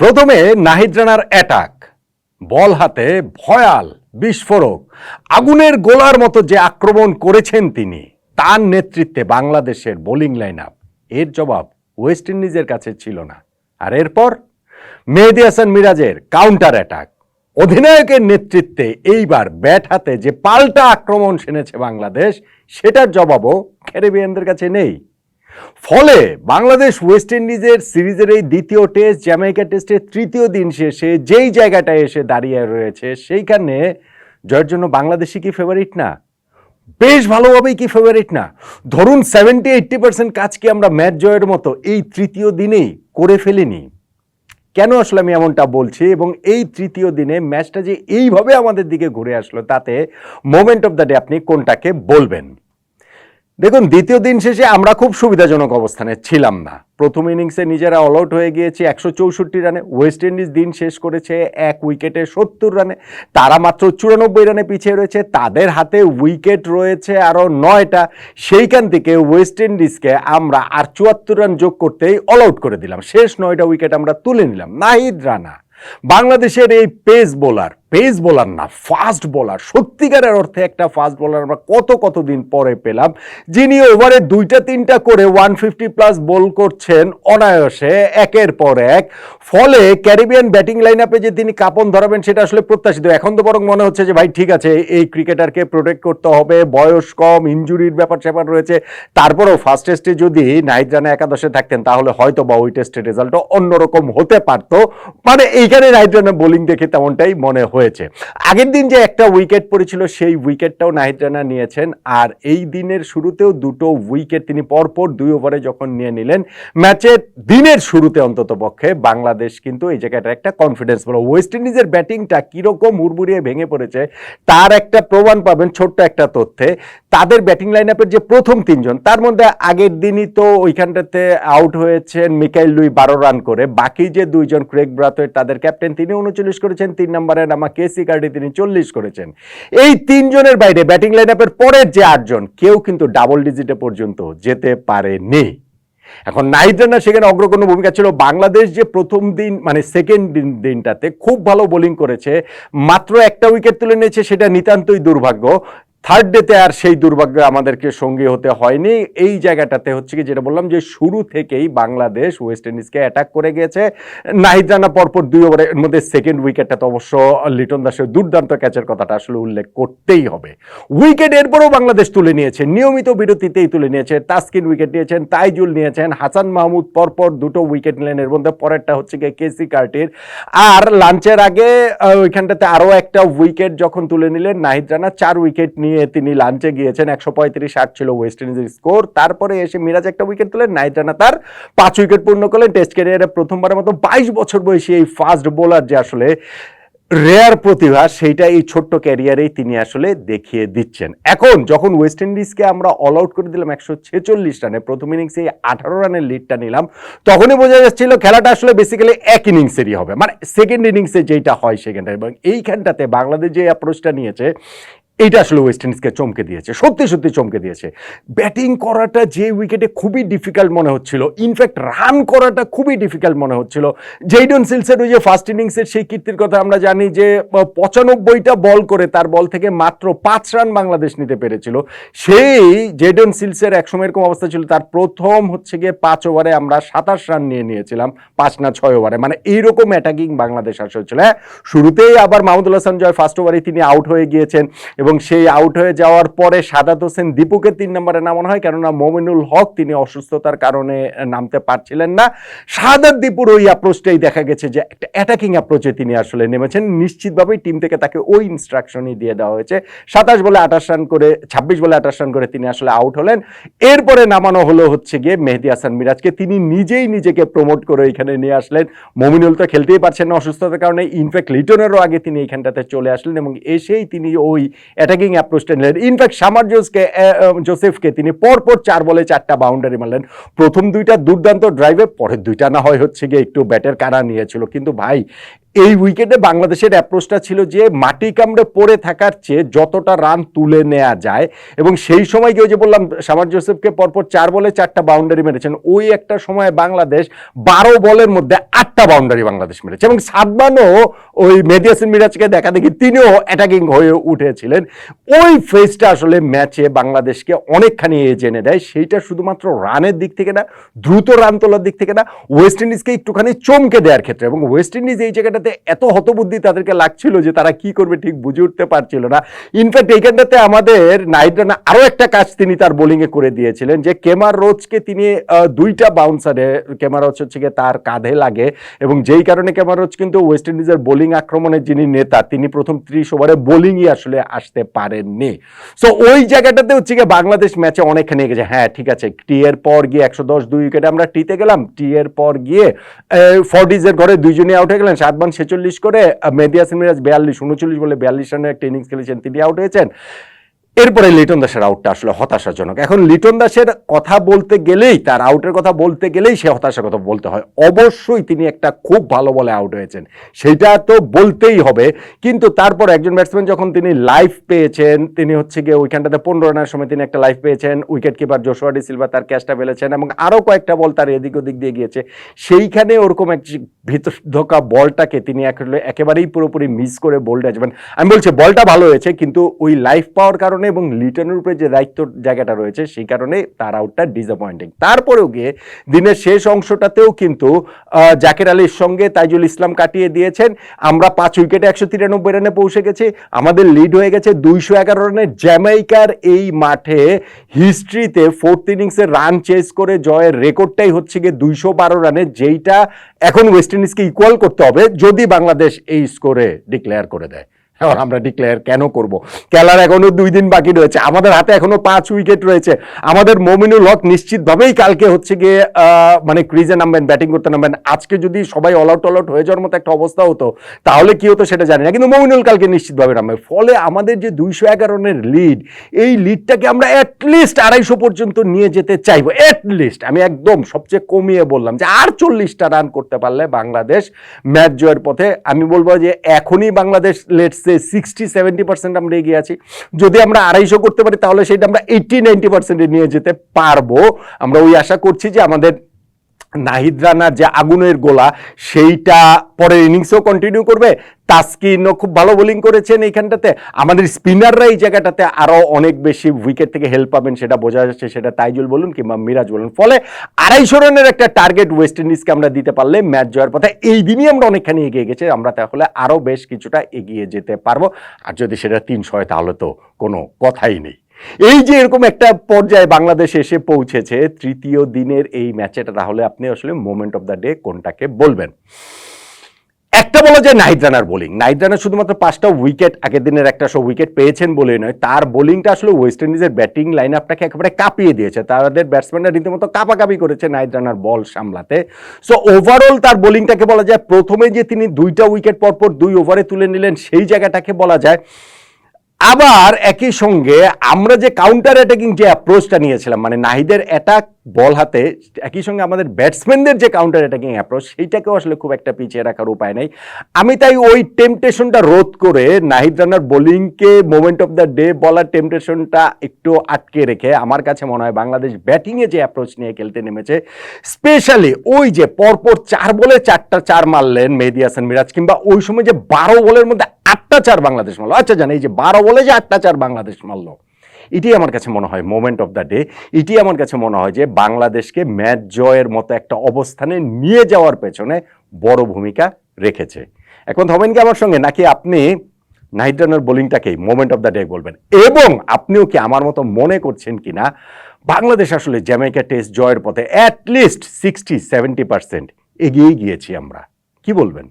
প্রথমে নাহিদ রানার অ্যাটাক বল হাতে ভয়াল, বিস্ফোরক, আগুনের গোলার মতো যে আক্রমণ করেছেন তিনি, তার নেতৃত্বে বাংলাদেশের বোলিং লাইন আপ এর জবাব ওয়েস্ট ইন্ডিজের কাছে ছিল না। আর এরপর মেহেদি হাসান মিরাজের কাউন্টার অ্যাটাক অধিনায়কের নেতৃত্বে এইবার ব্যাট হাতে যে পাল্টা আক্রমণ সেনেছে বাংলাদেশ, সেটার জবাবও ক্যারিবিয়ানদের কাছে নেই। ফলে বাংলাদেশ ওয়েস্ট ইন্ডিজের সিরিজের এই দ্বিতীয় টেস্ট, জ্যামাইকা টেস্টের তৃতীয় দিন শেষে যেই জায়গাটায় এসে দাঁড়িয়ে রয়েছে, সেইখানে জয়ের জন্য বাংলাদেশি কি ফেভারিট না? বেশ ভালোভাবেই কি ফেভারিট না? ধরুন সেভেন্টি এইট্টি পার্সেন্ট কাজ কি আমরা ম্যাচ জয়ের মতো এই তৃতীয় দিনেই করে ফেলিনি? কেন আসলে আমি এমনটা বলছি? এবং এই তৃতীয় দিনে ম্যাচটা যে এইভাবে আমাদের দিকে ঘুরে আসলো, তাতে মোমেন্ট অফ দ্য ডে আপনি কোনটাকে বলবেন? দেখুন, দ্বিতীয় দিন শেষে আমরা খুব সুবিধাজনক অবস্থানে ছিলাম না। প্রথম ইনিংসে নিজেরা অল আউট হয়ে গিয়েছে, একশো চৌষট্টি রানে। ওয়েস্ট ইন্ডিজ দিন শেষ করেছে এক উইকেটে সত্তর রানে। তারা মাত্র চুরানব্বই রানে পিছিয়ে রয়েছে। তাদের হাতে উইকেট রয়েছে আরও নয়টা। সেইখান থেকে ওয়েস্ট ইন্ডিজকে আমরা আর চুয়াত্তর রান যোগ করতেই অল আউট করে দিলাম। শেষ নয়টা উইকেট আমরা তুলে নিলাম। নাহিদ রানা, বাংলাদেশের এই পেস বোলার পেস বোলার না ফাস্ট বোলার সত্যিকারের অর্থে একটা ফাস্ট বোলার আমরা কত কত দিন পরে পেলাম, যিনি ওভারে দুইটা, তিনটা করে ওয়ান ফিফটি প্লাস বল করছেন অনায়াসে, একের পর এক। ফলে ক্যারিবিয়ান ব্যাটিং লাইন আপে যে তিনি কাপন ধরাবেন সেটা আসলে প্রত্যাশিত। এখন তো বরং মনে হচ্ছে যে, ভাই, ঠিক আছে, এই ক্রিকেটারকে প্রোটেক্ট করতে হবে, বয়স কম ইঞ্জুরির ব্যাপার স্যাপার রয়েছে। তারপরেও ফার্স্ট টেস্টে যদি নাইট রানে একাদশে থাকতেন, তাহলে হয়তো বা ওই টেস্টের রেজাল্টও অন্যরকম হতে পারতো। মানে এইখানে নাইট রানের বোলিং দেখে তেমনটাই মনে হয়েছে। আগের দিন যে একটা উইকেট পড়েছিল, সেই উইকেটটাও নাহিদ রানা নিয়েছেন। আর এই দিনের শুরুতেও দুটো উইকেট তিনি পরপর দুই ওভারে যখন নিয়ে নিলেন, ম্যাচের দিনের শুরুতে অন্তত পক্ষে বাংলাদেশ কিন্তু এই জায়গাটা একটা কনফিডেন্স বলো। ওয়েস্ট ইন্ডিজের ব্যাটিংটা কীরকম উড়বুড়িয়ে ভেঙে পড়েছে, তার একটা প্রমাণ পাবেন ছোট্ট একটা তথ্যে। তাদের ব্যাটিং লাইন আপের যে প্রথম তিনজন, তার মধ্যে আগের দিনই তো ওইখানটাতে আউট হয়েছেন মিকাইল লুই, বারো রান করে। বাকি যে দুইজন ক্রেক ব্রাথওয়েট, তাদের ক্যাপ্টেন তিনি উনচল্লিশ করেছেন, তিন নম্বরে নামা কেসি কার্ডি তিনি চল্লিশ করেছেন। এই তিনজনের বাইরে ব্যাটিং লাইন আপের পরের যে আটজন, কেউ কিন্তু ডাবল ডিজিটে পর্যন্ত যেতে পারেনি। এখন রানা সেখানে অগ্রগণ্য ভূমিকা ছিল। বাংলাদেশ যে প্রথম দিন মানে সেকেন্ড দিন, দিনটাতে খুব ভালো বোলিং করেছে, মাত্র একটা উইকেট তুলে নিয়েছে, সেটা নিতান্তই দুর্ভাগ্য। থার্ড ডেতে আর সেই দুর্ভাগ্য আমাদেরকে সঙ্গী হতে হয়নি। এই জায়গাটাতে হচ্ছে কি যেটা বললাম যে, শুরু থেকেই বাংলাদেশ ওয়েস্ট ইন্ডিজকে অ্যাটাক করে গিয়েছে। নাহিদ রানা পরপর দুই ওভারের মধ্যে সেকেন্ড উইকেটটা তো অবশ্য লিটন দাসের দুর্দান্ত ক্যাচের কথাটা আসলে উল্লেখ করতেই হবে। উইকেট এরপরও বাংলাদেশ তুলে নিয়েছে। নিয়মিত বিরতিতেই তুলে নিয়েছে। তাসকিন উইকেট নিয়েছেন তাইজুল নিয়েছেন হাসান মাহমুদ পরপর দুটো উইকেট নিলেন। এর মধ্যে পরেরটা হচ্ছে গিয়ে কেসি কার্টির আর লাঞ্চের আগে ওইখানটাতে আরও একটা উইকেট যখন তুলে নিলেন, নাহিদ রানা, চার উইকেট নিয়ে তিনি লাঞ্চে গিয়েছেন। একশো পঁয়ত্রিশ আট ছিল ওয়েস্ট ইন্ডিজের স্কোর তারপরে এসে মিরাজ একটা উইকেট তুলেন। নাহিদ রানা তার পাঁচ উইকেট পূর্ণ করলেন। টেস্ট ক্যারিয়ারে প্রথমবারের মতো বাইশ বছর বয়সী এই ফাস্ট বোলার যে আসলে রেয়ার প্রতিভা, সেইটা এই ছোট্ট ক্যারিয়ারেই তিনি আসলে দেখিয়ে দিচ্ছেন। এখন যখন ওয়েস্ট ইন্ডিজকে আমরা অল আউট করে দিলাম একশো ছেচল্লিশ রানে, প্রথম ইনিংসে আঠারো রানের লিডটা নিলাম, তখনই বোঝা যাচ্ছিল খেলাটা আসলে বেসিক্যালি এক ইনিংসেরই হবে। মানে সেকেন্ড ইনিংসে যেটা হয় সেখানটা এবং এইখানটাতে বাংলাদেশ যে অ্যাপ্রোচটা নিয়েছে এইটা আসলে ওয়েস্ট ইন্ডিজকে চমকে দিয়েছে, সত্যি সত্যি চমকে দিয়েছে। ব্যাটিং করাটা যে উইকেটে খুবই ডিফিকাল্ট মনে হচ্ছিল ইনফ্যাক্ট রান করাটা খুবই ডিফিকাল্ট মনে হচ্ছিল। জেইডন সিলসের ওই যে ফার্স্ট ইনিংসের সেই কীর্তির কথা আমরা জানি যে পঁচানব্বইটা বল করে তার বল থেকে মাত্র পাঁচ রান বাংলাদেশ নিতে পেরেছিল। সেই জেডন সিলসের একসময় এরকম অবস্থা ছিল, তার প্রথম হচ্ছে গিয়ে পাঁচ ওভারে আমরা সাতাশ রান নিয়ে নিয়েছিলাম, পাঁচ না ছয় ওভারে মানে এইরকম অ্যাটাকিং বাংলাদেশ আসা হচ্ছিল হ্যাঁ শুরুতেই আবার মাহমুদুল হাসান জয় ফার্স্ট ওভারে তিনি আউট হয়ে গিয়েছেন এবং সেই আউট হয়ে যাওয়ার পরে সাদাত হোসেন দীপুকে তিন নম্বরে নামানো হয়, কেননা মোমিনুল হক তিনি অসুস্থতার কারণে নামতে পারছিলেন না। সাদাত দীপুর ওই অ্যাপ্রোচটাই দেখা গেছে যে একটা অ্যাটাকিং অ্যাপ্রোচে তিনি আসলে নেমেছেন। নিশ্চিতভাবেই টিম থেকে তাকে ওই ইনস্ট্রাকশনই দিয়ে দেওয়া হয়েছে। সাতাশ বলে আঠাশ রান করে, ছাব্বিশ বলে আঠাশ রান করে তিনি আসলে আউট হলেন। এরপরে নামানো হলো হচ্ছে গিয়ে মেহেদি হাসান মিরাজকে। তিনি নিজেই নিজেকে প্রমোট করে এখানে নিয়ে আসলেন। মমিনুল তো খেলতেই পারছেন না অসুস্থতার কারণে। ইনফ্যাক্ট লিটনেরও আগে তিনি এখানটাতে চলে আসলেন এবং এসেই তিনি ওই অ্যাটাকিং অ্যাপ্রোচটা নিলেন। ইনফ্যাক্ট সামার জোসকে জোসেফকে তিনি পরপর চার বলে চারটা বাউন্ডারি মারলেন। প্রথম দুইটা দুর্দান্ত ড্রাইভে পরের দুইটা না হয় হচ্ছে গিয়ে একটু ব্যাটের কারা নিয়েছিল। কিন্তু ভাই এই উইকেটে বাংলাদেশের অ্যাপ্রোচটা ছিল যে মাটি কামড়ে পড়ে থাকার চেয়ে যতটা রান তুলে নেওয়া যায়। এবং সেই সময় গিয়ে যে বললাম সামার জোসেফকে পরপর চার বলে চারটা বাউন্ডারি মেরেছেন। ওই একটা সময় বাংলাদেশ বারো বলের মধ্যে আটটা বাউন্ডারি বাংলাদেশ মেরেছে। এবং সাদমানও ওই মেদিয়াসিন মিরাজকে দেখা দেখি তিনিও অ্যাটাকিং হয়ে উঠেছিলেন। ওই ফেজটা আসলে ম্যাচে বাংলাদেশকে অনেকখানি এজে এনে দেয়। সেইটা শুধুমাত্র রানের দিক থেকে না, দ্রুত রান তোলার দিক থেকে না ওয়েস্ট ইন্ডিজকে একটুখানি চমকে দেওয়ার ক্ষেত্রে। এবং ওয়েস্ট ইন্ডিজ এই জায়গাটাতে এত হতবুদ্ধি তাদেরকে লাগছিল যে তারা কি করবে ঠিক বুঝে উঠতে পারছিল না। ইনফ্যাক্ট এইখানটাতে আমাদের নাইট রানা আরও একটা কাজ তিনি তার বোলিংয়ে করে দিয়েছিলেন, যে কেমার রোজকে তিনি দুইটা বাউন্সারে কেমার রোজ হচ্ছে গিয়ে তার কাঁধে লাগে এবং যেই কারণে কেমার রোজ কিন্তু ওয়েস্ট ইন্ডিজের বোলিং আক্রমণের যিনি নেতা, তিনি প্রথম ত্রিশ ওভারে বোলিংই আসলে আসতে পারেননি। সো ওই জায়গাটাতে হচ্ছে গিয়ে বাংলাদেশ ম্যাচে অনেকখানি গেছে হ্যাঁ ঠিক আছে টি এর পর গিয়ে একশো দশ দুই উইকেটে আমরা টিতে গেলাম। টি এর পর গিয়ে ফর্টিজের ঘরে দুইজনই আউট হয়ে গেলেন। সাত বান ছেচল্লিশ করে মেদিয়া মিরাজ বিয়াল্লিশ, উনচল্লিশ বলে বিয়াল্লিশ রানের একটা ইনিংস খেলেছেন। তিনি আউট হয়েছেন। এরপরে লিটন দাসের আউটটা আসলে হতাশাজনক। এখন লিটন দাসের কথা বলতে গেলেই, তার আউটের কথা বলতে গেলেই সে হতাশার কথা বলতে হয়। অবশ্যই তিনি একটা খুব ভালো বলে আউট হয়েছেন। সেটা তো বলতেই হবে। কিন্তু তারপর একজন ব্যাটসম্যান যখন তিনি লাইফ পেয়েছেন, তিনি হচ্ছে গিয়ে ওইখানটাতে পনেরো রানের সময় তিনি একটা লাইফ পেয়েছেন। Wicket keeper Joshua Da Silva তার ক্যাচটা ফেলেছেন এবং আরও কয়েকটা বল তার এদিক ওদিক দিয়ে গিয়েছে। সেইখানে ওরকম এক ভিতর ঢোকা বলটাকে তিনি একেবারেই পুরোপুরি মিস করে বোল্ড আসবেন আমি বলছি বলটা ভালো হয়েছে, কিন্তু ওই লাইফ পাওয়ার কারণে এবং লিটনের উপরে যে দায়িত্ব জায়গাটা রয়েছে, সেই কারণে তার আউটটা ডিসঅ্যাপয়েন্টিং তারপরেও গিয়ে দিনের শেষ অংশটাতেও কিন্তু জাকের আলীর সঙ্গে তাইজুল ইসলাম কাটিয়ে দিয়েছেন। আমরা পাঁচ উইকেটে একশো তিরানব্বই রানে পৌঁছে গেছি। আমাদের লিড হয়ে গেছে দুইশো এগারো রানের জ্যামাইকার এই মাঠে হিস্ট্রিতে ফোর্থ ইনিংসে রান চেস করে জয়ের রেকর্ডটাই হচ্ছে গিয়ে দুইশো বারো রানে, যেইটা এখন ওয়েস্ট ইন্ডিজকে ইকুয়াল করতে হবে, যদি বাংলাদেশ এই স্কোরে ডিক্লেয়ার করে দেয়। এখন আমরা ডিক্লেয়ার কেন করব? খেলার এখনও দুই দিন বাকি রয়েছে। আমাদের হাতে এখনও পাঁচ উইকেট রয়েছে। আমাদের মমিনুল হক নিশ্চিতভাবেই কালকে হচ্ছে গিয়ে মানে ক্রিজে নামবেন ব্যাটিং করতে নামবেন। আজকে যদি সবাই অল আউট অল আউট হয়ে যাওয়ার মতো একটা অবস্থা হতো, তাহলে কি হতো সেটা জানি না। কিন্তু মমিনুল কালকে নিশ্চিতভাবে নামবে। ফলে আমাদের যে দুইশো এগারো রানের লিড এই লিডটাকে আমরা অ্যাটলিস্ট আড়াইশো পর্যন্ত নিয়ে যেতে চাইব। অ্যাটলিস্ট আমি একদম সবচেয়ে কমিয়ে বললাম যে আর চল্লিশটা রান করতে পারলে বাংলাদেশ ম্যাচ জয়ের পথে। আমি বলব যে এখনই Bangladesh let's say sixty seventy percent আমরা এগিয়ে আছি। যদি আমরা আড়াইশো করতে পারি, তাহলে সেটা আমরা এইটি নাইনটি পার্সেন্টে নিয়ে যেতে পারব। আমরা ওই আশা করছি যে আমাদের নাহিদ রানার যে আগুনের গোলা, সেইটা পরের ইনিংসেও কন্টিনিউ করবে। তাস্কিনও খুব ভালো বোলিং করেছেন এইখানটাতে। আমাদের স্পিনাররা এই জায়গাটাতে আরও অনেক বেশি উইকেট থেকে হেল্প পাবেন, সেটা বোঝা যাচ্ছে, সেটা তাইজুল বলুন কিংবা মিরাজ বলুন। ফলে আড়াইশো রানের একটা টার্গেট ওয়েস্ট ইন্ডিজকে আমরা দিতে পারলে ম্যাচ জয়ের পথে এই দিনই আমরা অনেকখানি এগিয়ে গেছি, আমরা তাহলে আরও বেশ কিছুটা এগিয়ে যেতে পারব। আর যদি সেটা তিনশো হয়, তাহলে তো কোনো কথাই নেই। এই যে এরকম একটা পর্যায়ে বাংলাদেশ এসে পৌঁছেছে, তৃতীয় দিনের এই ম্যাচেটা তাহলে আপনি আসলে মোমেন্ট অফ দ্য ডে কোনটাকে বলবেন? একটা বলা যায় নাহিদ রানার বোলিং নাহিদ রানার শুধুমাত্র পাঁচটা উইকেট আগের দিনের একটা সব উইকেট পেয়েছেন বলেই নয়, তার বোলিংটা আসলে ওয়েস্ট ইন্ডিজের ব্যাটিং লাইন আপটাকে একেবারে কাঁপিয়ে দিয়েছে। তাদের ব্যাটসম্যানরা রীতিমতো কাপাকাপি করেছে নাহিদ রানার বল সামলাতে। সো ওভারঅল তার বোলিংটাকে বলা যায়, প্রথমে যে তিনি দুইটা উইকেট পরপর দুই ওভারে তুলে নিলেন, সেই জায়গাটাকে বলা যায় আবার একই সঙ্গে আমরা যে কাউন্টার অ্যাটাকিং যে অ্যাপ্রোচটা নিয়েছিলাম মানে নাহিদের অ্যাটাক বল হাতে, একই সঙ্গে আমাদের ব্যাটসম্যানদের যে কাউন্টার অ্যাটাকিং অ্যাপ্রোচ সেইটাকেও আসলে খুব একটা পিছিয়ে রাখার উপায় নেই। আমি তাই ওই টেম্পটেশনটা রোধ করে নাহিদ রানার বোলিংকে মোমেন্ট অফ দ্য ডে বলার টেম্পটেশনটা একটু আটকে রেখে, আমার কাছে মনে হয় বাংলাদেশ ব্যাটিংয়ে যে অ্যাপ্রোচ নিয়ে খেলতে নেমেছে স্পেশালি ওই যে পরপর চার বলে চারটা চার মারলেন মেহেদি হাসান মিরাজ, কিংবা ওই সময় যে বারো বলের মধ্যে আটটা চার বাংলাদেশ মারলো। আচ্ছা জানি, এই যে বারো বলে যে আটটা চার বাংলাদেশ মারলো এটি আমার কাছে মনে হয় মোমেন্ট অফ দ্য ডে এটি আমার কাছে মনে হয় যে বাংলাদেশকে ম্যাচ জয়ের মতো একটা অবস্থানে নিয়ে যাওয়ার পেছনে বড় ভূমিকা রেখেছে। এখন হবেন কি আমার সঙ্গে, নাকি আপনি নাইট রানার বোলিংটাকেই মোমেন্ট অফ দ্য ডে বলবেন? এবং আপনিও কি আমার মতো মনে করছেন কিনা? বাংলাদেশ আসলে জ্যামাইকা টেস্ট জয়ের পথে at least sixty seventy percent এগিয়েই গিয়েছি আমরা। কি বলবেন?